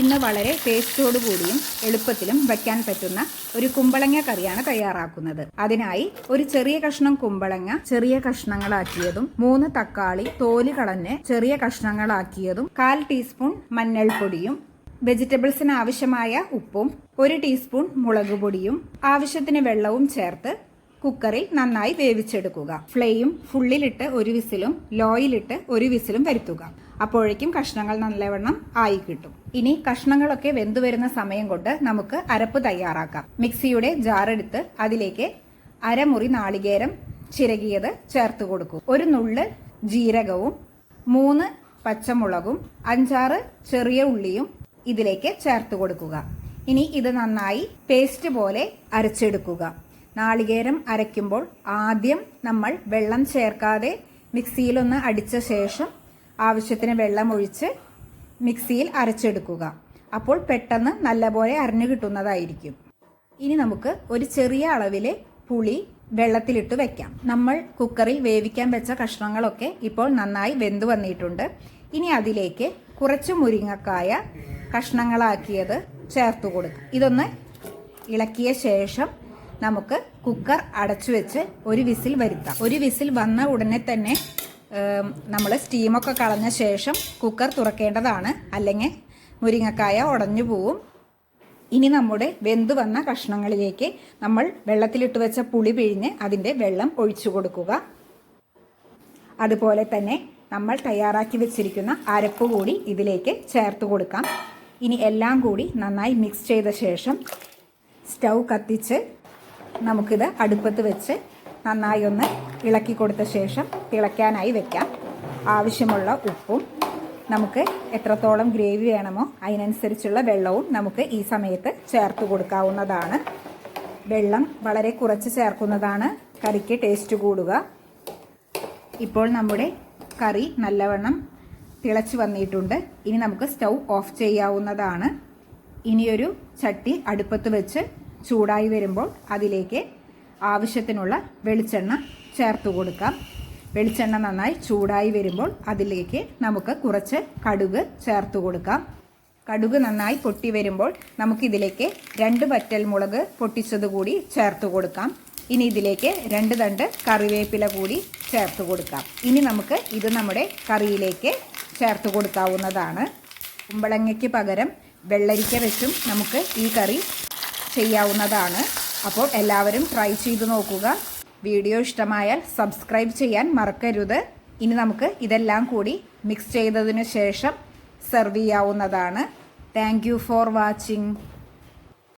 ഇന്ന് വളരെ ടേസ്റ്റോടു കൂടിയും എളുപ്പത്തിലും വയ്ക്കാൻ പറ്റുന്ന ഒരു കുമ്പളങ്ങ കറിയാണ് തയ്യാറാക്കുന്നത്. അതിനായി ഒരു ചെറിയ കഷ്ണം കുമ്പളങ്ങ ചെറിയ കഷ്ണങ്ങളാക്കിയതും മൂന്ന് തക്കാളി തോൽ കളഞ്ഞ് ചെറിയ കഷ്ണങ്ങളാക്കിയതും കാൽ ടീസ്പൂൺ മഞ്ഞൾപ്പൊടിയും വെജിറ്റബിൾസിന് ആവശ്യമായ ഉപ്പും ഒരു ടീസ്പൂൺ മുളക് പൊടിയും ആവശ്യത്തിന് വെള്ളവും ചേർത്ത് കുക്കറിൽ നന്നായി വേവിച്ചെടുക്കുക. ഫ്ലെയിം ഫുള്ളിലിട്ട് ഒരു വിസിലും ലോയിലിട്ട് ഒരു വിസിലും വരുത്തുക. അപ്പോഴേക്കും കഷ്ണങ്ങൾ നല്ലവണ്ണം ആയി കിട്ടും. ഇനി കഷ്ണങ്ങളൊക്കെ വെന്തു വരുന്ന സമയം കൊണ്ട് നമുക്ക് അരപ്പ് തയ്യാറാക്കാം. മിക്സിയുടെ ജാറെടുത്ത് അതിലേക്ക് അരമുറി നാളികേരം ചിരകിയത് ചേർത്ത് കൊടുക്കും. ഒരു നുള്ള് ജീരകവും മൂന്ന് പച്ചമുളകും അഞ്ചാറ് ചെറിയ ഉള്ളിയും ഇതിലേക്ക് ചേർത്ത് കൊടുക്കുക. ഇനി ഇത് നന്നായി പേസ്റ്റ് പോലെ അരച്ചെടുക്കുക. നാളികേരം അരയ്ക്കുമ്പോൾ ആദ്യം നമ്മൾ വെള്ളം ചേർക്കാതെ മിക്സിയിലൊന്ന് അടിച്ച ശേഷം ആവശ്യത്തിന് വെള്ളം ഒഴിച്ച് മിക്സിയിൽ അരച്ചെടുക്കുക. അപ്പോൾ പെട്ടെന്ന് നല്ലപോലെ അരഞ്ഞു കിട്ടുന്നതായിരിക്കും. ഇനി നമുക്ക് ഒരു ചെറിയ അളവിലെ പുളി വെള്ളത്തിലിട്ട് വെക്കാം. നമ്മൾ കുക്കറിൽ വേവിക്കാൻ വെച്ച കഷ്ണങ്ങളൊക്കെ ഇപ്പോൾ നന്നായി വെന്തു വന്നിട്ടുണ്ട്. ഇനി അതിലേക്ക് കുറച്ച് മുരിങ്ങക്കായ കഷ്ണങ്ങളാക്കിയത് ചേർത്ത് കൊടുക്കുക ഇതൊന്ന് ഇളക്കിയ ശേഷം നമുക്ക് കുക്കർ അടച്ചു വെച്ച് ഒരു വിസിൽ വരുത്താം. ഒരു വിസിൽ വന്ന ഉടനെ തന്നെ നമ്മൾ സ്റ്റീമൊക്കെ കളഞ്ഞ ശേഷം കുക്കർ തുറക്കേണ്ടതാണ്. അല്ലെങ്കിൽ മുരിങ്ങക്കായ ഉടഞ്ഞു പോവും. ഇനി നമ്മുടെ വെന്ത് വന്ന കഷ്ണങ്ങളിലേക്ക് നമ്മൾ വെള്ളത്തിലിട്ട് വെച്ച പുളി പിഴിഞ്ഞ് അതിന്റെ വെള്ളം ഒഴിച്ചു കൊടുക്കുക. അതുപോലെ തന്നെ നമ്മൾ തയ്യാറാക്കി വെച്ചിരിക്കുന്ന അരപ്പ് കൂടി ഇതിലേക്ക് ചേർത്ത് കൊടുക്കാം. ഇനി എല്ലാം കൂടി നന്നായി മിക്സ് ചെയ്ത ശേഷം സ്റ്റൗ കത്തിച്ച് നമുക്കിത് അടുപ്പത്ത് വെച്ച് നന്നായി ഒന്ന് ഇളക്കി കൊടുത്ത ശേഷം തിളയ്ക്കാനായി വെക്കാം. ആവശ്യമുള്ള ഉപ്പും നമുക്ക് എത്രത്തോളം ഗ്രേവി വേണമോ അതിനനുസരിച്ചുള്ള വെള്ളവും നമുക്ക് ഈ സമയത്ത് ചേർത്ത് കൊടുക്കാവുന്നതാണ്. വെള്ളം വളരെ കുറച്ച് ചേർക്കുന്നതാണ് കറിക്ക് ടേസ്റ്റ് കൂടുക. ഇപ്പോൾ നമ്മുടെ കറി നല്ലവണ്ണം തിളച്ച് വന്നിട്ടുണ്ട്. ഇനി നമുക്ക് സ്റ്റൗ ഓഫ് ചെയ്യാവുന്നതാണ്. ഇനിയൊരു ചട്ടി അടുപ്പത്ത് വെച്ച് ചൂടായി വരുമ്പോൾ അതിലേക്ക് ആവശ്യത്തിനുള്ള വെളിച്ചെണ്ണ ചേർത്ത് കൊടുക്കാം. വെളിച്ചെണ്ണ നന്നായി ചൂടായി വരുമ്പോൾ അതിലേക്ക് നമുക്ക് കുറച്ച് കടുക് ചേർത്ത് കൊടുക്കാം. കടുക് നന്നായി പൊട്ടി വരുമ്പോൾ നമുക്കിതിലേക്ക് രണ്ട് വറ്റൽ മുളക് പൊട്ടിച്ചത് കൂടി ചേർത്ത് കൊടുക്കാം. ഇനി ഇതിലേക്ക് രണ്ട് തണ്ട് കറിവേപ്പില കൂടി ചേർത്ത് കൊടുക്കാം. ഇനി നമുക്ക് ഇത് നമ്മുടെ കറിയിലേക്ക് ചേർത്ത് കൊടുക്കാവുന്നതാണ്. കുമ്പളങ്ങയ്ക്ക് പകരം വെള്ളരിക്ക വെച്ചും നമുക്ക് ഈ കറി ചെയ്യാവുന്നതാണ്. അപ്പോൾ എല്ലാവരും ട്രൈ ചെയ്ത് നോക്കുക. വീഡിയോ ഇഷ്ടമായാൽ സബ്സ്ക്രൈബ് ചെയ്യാൻ മറക്കരുത്. ഇനി നമുക്ക് ഇതെല്ലാം കൂടി മിക്സ് ചെയ്തതിനു ശേഷം സെർവ് ചെയ്യാവുന്നതാണ്. Thank for watching